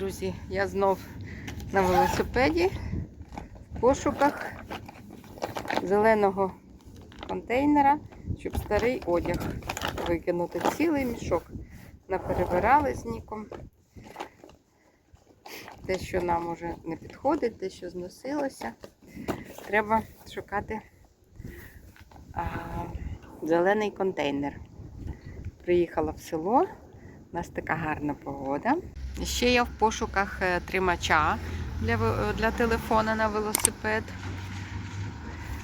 друзі, я знов на велосипеді в пошуках зеленого контейнера, щоб старий одяг викинути. Цілий мішок наперебирали з ніком. Те, що нам уже не підходить, те, що зносилося. Треба шукати а, зелений контейнер. Приїхала в село. У нас така гарна погода. Ще я в пошуках е, тримача для, для телефона на велосипед.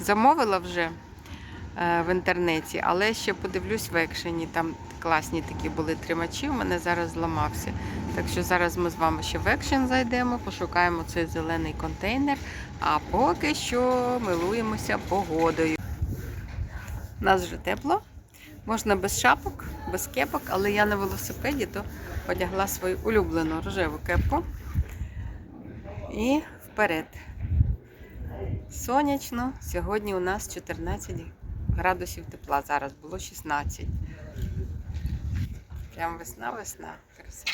Замовила вже е, в інтернеті, але ще подивлюсь в екшені. Там класні такі були тримачі. У мене зараз зламався. Так що зараз ми з вами ще в екшен зайдемо, пошукаємо цей зелений контейнер. А поки що милуємося погодою. У нас вже тепло. Можна без шапок, без кепок, але я на велосипеді то одягла свою улюблену рожеву кепку. І вперед. Сонячно. Сьогодні у нас 14 градусів тепла. Зараз було 16. Прям весна-весна. Краса.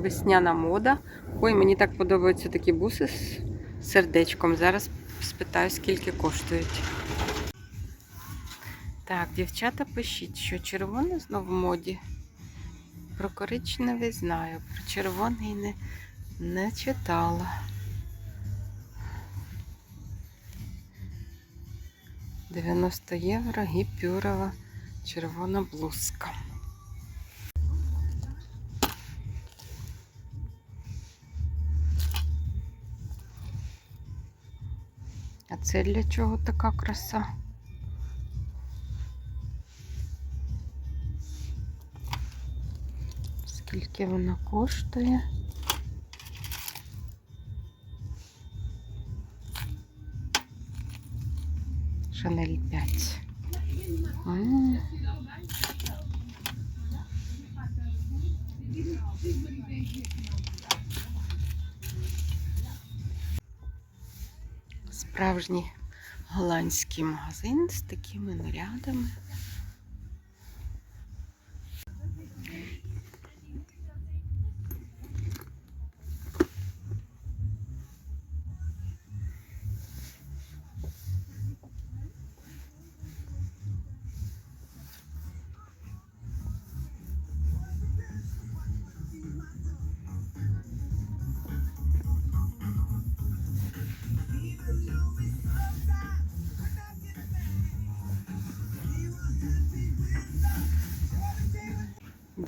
Весняна мода. Ой, мені так подобаються такі буси з сердечком. Зараз спитаю, скільки коштують. Так, дівчата, пишіть, що червоне знов в моді. Про коричневий знаю, про червоний не, не читала. Дев'яносто євро гіпюрова червона блузка. Це для чого така краса? Скільки вона коштує? Шанель 5. М. Справжній голландський магазин з такими нарядами.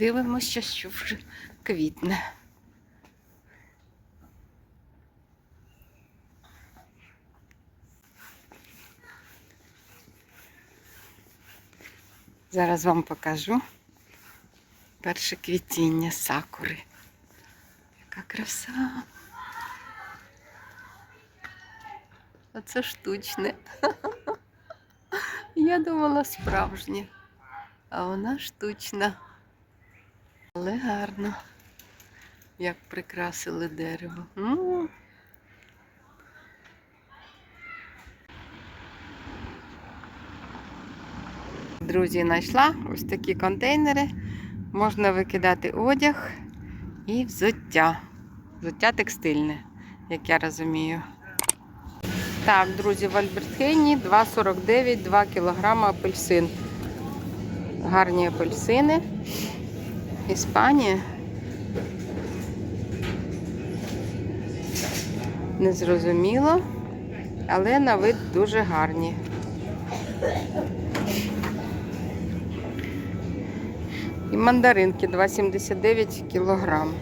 Дивимося, що вже квітне. Зараз вам покажу перше квітіння сакури. Яка краса. Оце штучне. Я думала справжнє, а вона штучна. Але гарно, як прикрасили дерево. Друзі, знайшла ось такі контейнери. Можна викидати одяг і взуття. Взуття текстильне, як я розумію. Так, друзі, в Альбертхейні 2,49, 2 кг апельсин. Гарні апельсини. Іспанія. Незрозуміло, але на вид дуже гарні. І мандаринки 2,79 кілограм.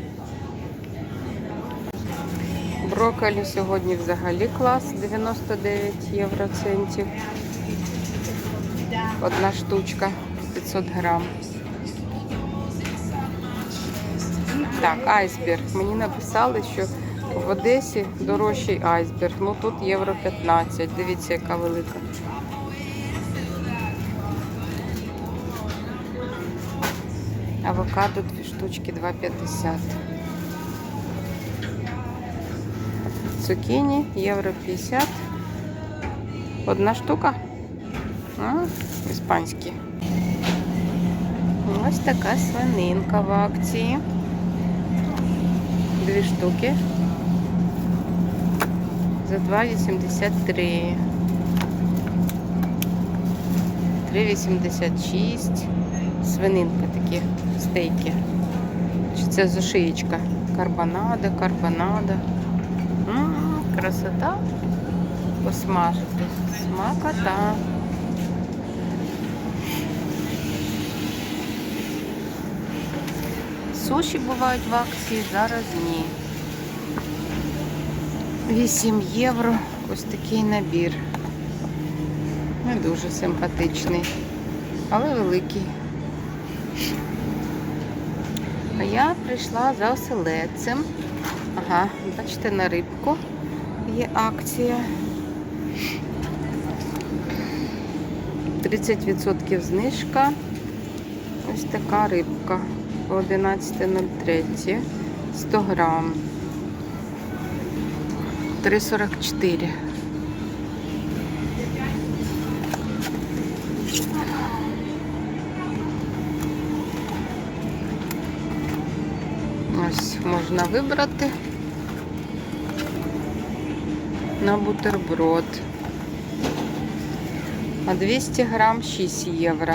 Брокколі сьогодні взагалі клас 99 євроцентів. Одна штучка 500 грам. Так, айсберг. Мені написали, що в Одесі дорожчий айсберг. Ну тут євро 15. Дивіться, яка велика. Авокадо дві штучки 2,50. Цукіні євро 50. Одна штука? А, іспанські. Ось така свининка в акції. Дві штуки. За 2,83. 3,86. Свининка такі стейки. Чи це зошиєчка? Карбонада, карбонада. М, красота. Посмажити. Смакота. Суші бувають в акції, зараз ні. 8 євро. Ось такий набір. Не дуже симпатичний, але великий. А я прийшла за оселедцем. Ага, бачите, на рибку є акція. 30% знижка. Ось така рибка. По 11.03. 100 грам. 3,44. Ось можна вибрати на бутерброд. А 200 грам 6 євро.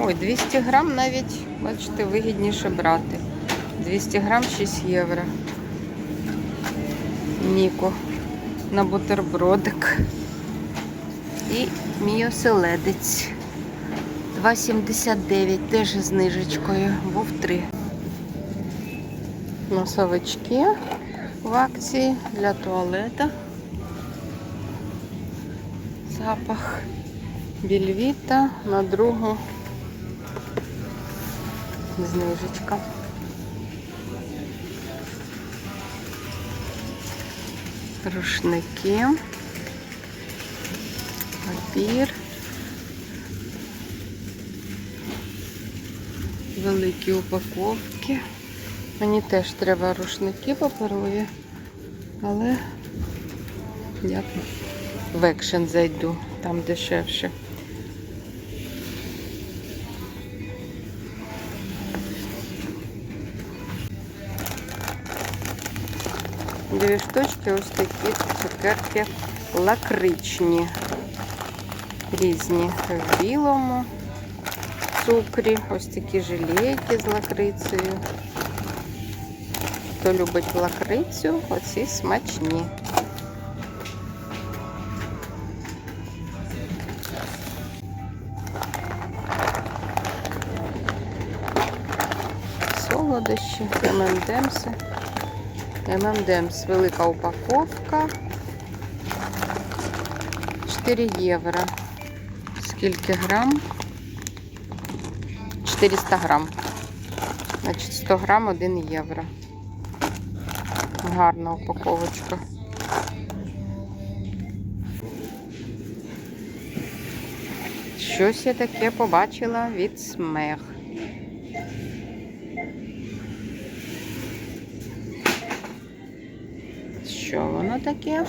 Ой, 200 грам навіть, бачите, вигідніше брати. 200 грам 6 євро. Ніко на бутербродик. І мій оселедець. 2,79 теж з знижечкою. Був 3. Носовички в акції для туалета. Запах більвіта на другу знижечка. Рушники, папір, великі упаковки. Мені теж треба рушники паперові, але я в екшен зайду, там дешевше. Дві штучки, ось такі цукерки лакричні. Різні в білому цукрі, ось такі жилейки з лакрицею. Хто любить лакрицю, оці смачні. Солодощі, ММДемси. ММДемс, велика упаковка. 4 євро. Скільки грам? 400 грам. Значить, 100 грам 1 євро. Гарна упаковочка. Щось я таке побачила від смех. Що воно таке?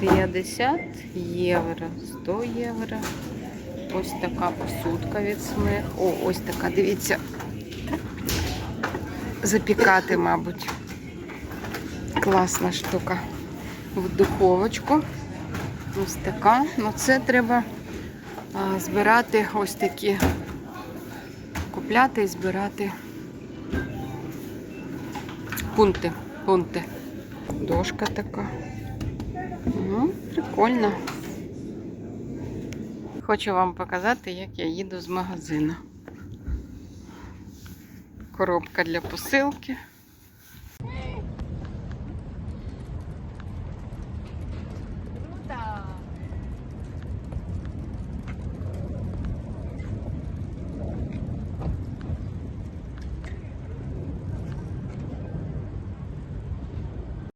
50 євро, 100 євро. Ось така посудка від смех. О, ось така, дивіться. Запікати, мабуть. Класна штука. В духовочку. Ось така. Ну це треба збирати ось такі. Купляти і збирати пункти. Пункти. Дошка така. Ну, прикольно. Хочу вам показати, як я їду з магазину. Коробка для посилки.